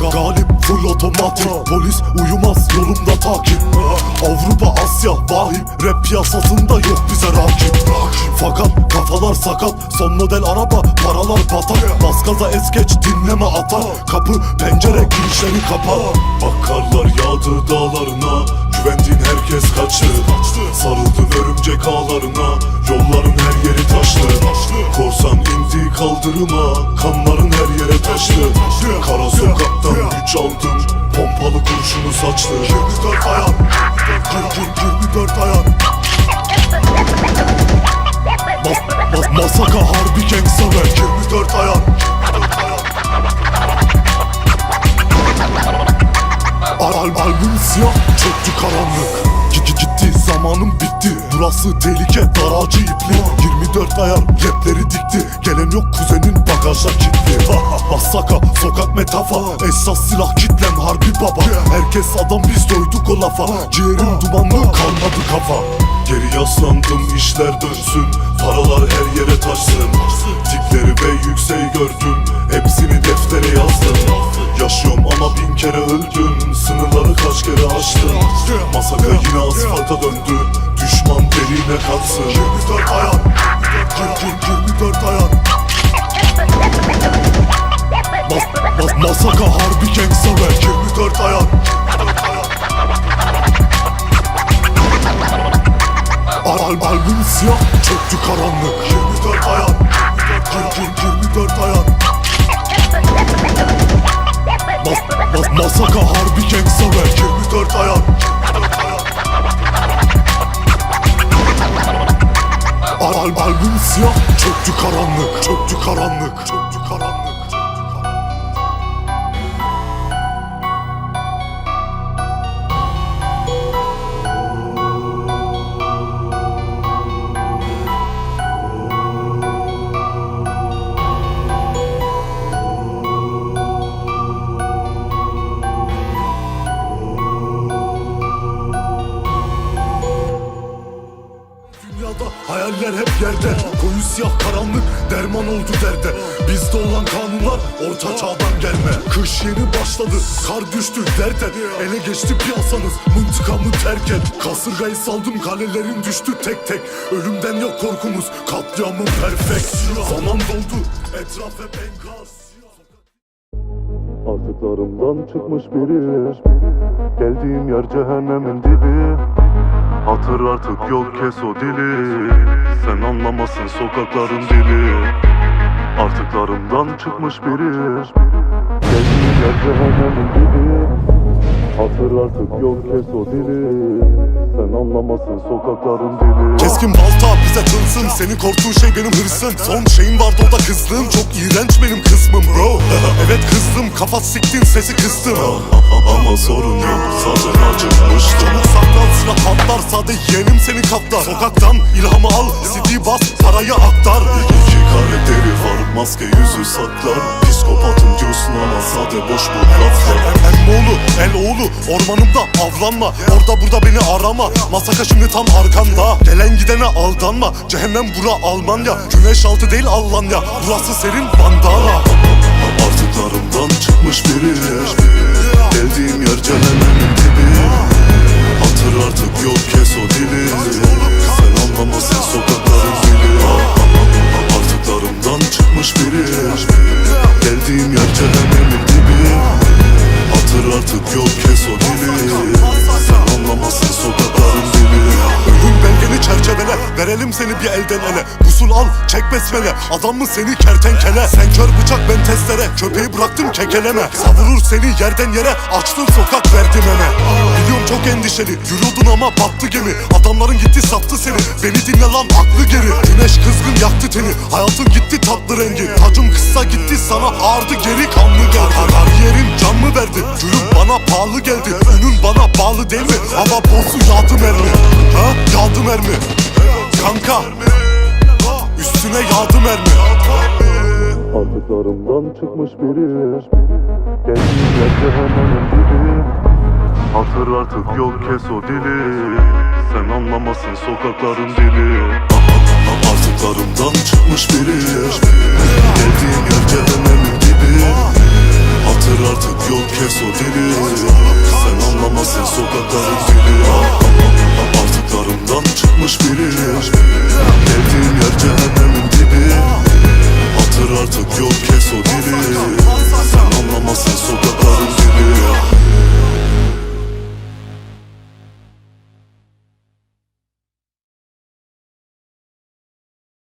Ga- Galip full otomatik. Polis uyumaz yolumda takip. Avrupa Asya vahim Rap piyasasında yok bize rakip. Fakat kafalar sakat Son model araba paralar batak Bas gaza es geç dinleme ata Kapı pencere girişleri kapa Bakarlar yağdı dağlarına Güvendiğin herkes kaçtı Sarıldın örümcek ağlarına Yolların her yeri taşlı Korsan indi kaldırıma Kanların taştı Kara sokaktan güç aldım Pompalı kurşunu saçlı 24 ayar 24 ayar Mas, mas, Masaka harbi gangsta rap 24 ayar Al, al, albüm siyah çöktü karanlık. Gitti zamanım bitti. Burası tehlike daracı ipli. 24 ayar rapleri dikti. Gelen yok kuzenin bagaja kilitli Masaka sokak metafa. Esas silah kitlem harbi baba. Herkes adam biz doyduk o lafa. Ciğerim dumanlı kalmadı kafa. Geri yaslandım işler dönsün. Paralar her yere taşsın. Tipleri ve yükseği gördüm. Hepsini deftere yazdım. Yaşıyorum ama bin kere öldüm. Sınırları kaç kere aştım. Masaka yine asfalta döndü. Düşman deliğine katsın Mas, mas, Masaka harbi gangsta rap 24 ayar Al, al, albüm siyah çöktü karanlık. 24 ayar 24 ayar Mas, mas, Masaka harbi gangsta rap 24 ayar Al, al, albüm siyah çöktü karanlık. Çöktü karanlık. Çöktü hayaller hep yerde. Koyu siyah karanlık derman oldu derde. Bizde olan kanunlar orta çağdan gelme. Kış yeni başladı kar düştü dert et Ele geçti piyasanız mıntıkamı terk et. Kasırgayı saldım kalelerin düştü tek tek. Ölümden yok korkumuz katliamı perfect. Zaman doldu etraf hep enkaz Artıklarımdan çıkmış biri. Geldiğim yer cehennemin dibi Hatır artık yok kes o dili. Sen anlamasın sokakların dili. Artıklarımdan çıkmış biri. Geldiğim yer cehennemin dibi Hatır artık yok kes o dili. Sen anlamasın sokakların dili. Keskin balta bize tılsın Senin korktuğun şey benim hırsın Son şeyin vardı o da kızlığım. Çok iğrenç benim kısmım bro. Evet kızdım. Kafa siktin sesi kıstım Ama sorun yok. Zaten acıkmıştım. Saklan silah patlar Sade yeğenim seni katlar Sokaktan ilhamı al CD bas parayı aktar. İki kare deri var maske yüzü saklar. Psikopatım diyorsun ama sade boş bu laflar Emmoğlu el oğlu. Ormanımda avlanma. Orada burada beni arama. Masaka şimdi tam arkanda. Gelen gidene aldanma. Cehennem bura Almanya. Güneş altı değil Almanya. Burası serin bandana. Artıklarımdan çıkmış biri. Geldiğim yer cehennemin dibi. Hatır artık yok kes o dili bir elden ele. Pusul al çek besmele. Adam mı seni kertenkele? Sen kör bıçak ben testere. Köpeği bıraktım kekeleme. Savurur seni yerden yere. Açtın sokak verdim eme Biliyorum çok endişeli. Yürüyordun ama battı gemi. Adamların gitti sattı seni. Beni dinle lan aklı geri. Güneş kızgın yaktı teni. Hayatın gitti tatlı rengi. Tacım kısa gitti sana ağırdı geri kanlı geldi. Kariyerin can mı verdi? Gülüm bana pahalı geldi. Önün bana bağlı değil mi? Ama bozu yağdı mermi. Ha? Yağdı mermi kanka. Üstüne yağdı mermi. Artıklarımdan çıkmış biri. Kendimle cehennemin biri Hatır artık yok kes o dili. Sen anlamasın sokakların dili. Artıklarımdan çıkmış biri. Dediğim yer cehennemin dibi. Hatır artık yok kes o dili. Sen anlamasın sokakların dili. Artıklarımdan çıkmış biri.